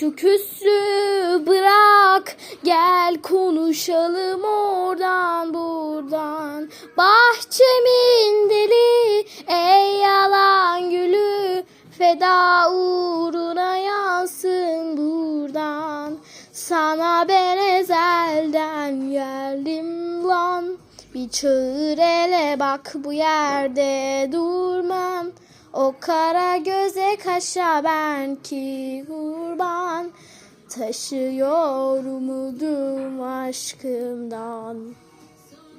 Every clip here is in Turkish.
Şu küslü bırak. Gel konuşalım oradan buradan. Bahçemin deli ey yalan gülü. Feda uğruna yansın buradan. Sana ben ezelden geldim lan. Bir çığır ele bak bu yerde durmam O kara göze kaşa ben ki kurban Taşıyor umudum aşkımdan.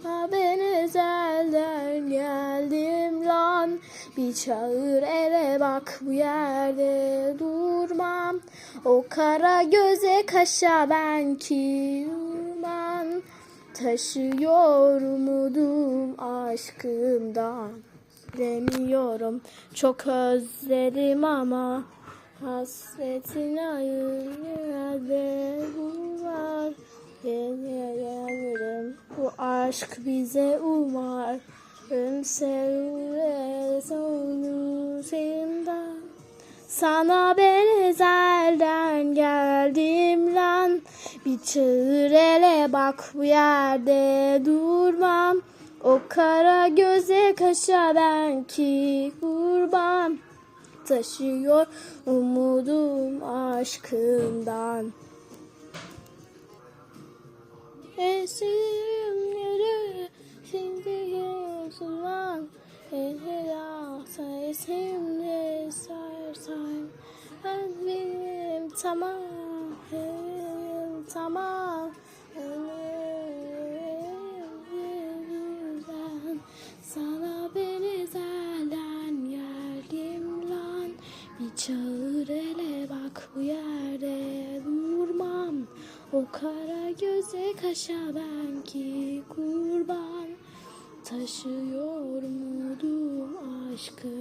Ha ben ezelden geldim lan Bir çağır ele bak bu yerde durmam. O kara göze kaşa ben ki durmam Taşıyor umudum aşkımdan Demiyorum çok özledim ama Hasretin ayırdı bu var Gelirim. Bu aşk bize umar Ömsevre sonu senden sana ben ezelden geldim lan. Bir çığır ele bak bu yerde O kara göze kaşa ben ki kurban Taşıyor umudum aşkından. Esim yürü şimdi yazılan Ehliyata esimle sarsan. Benim tamam benim tamam Bir çağır ele bak bu yerde. Durmam O kara göze kaşa ben ki kurban. Taşıyor umudum aşkımda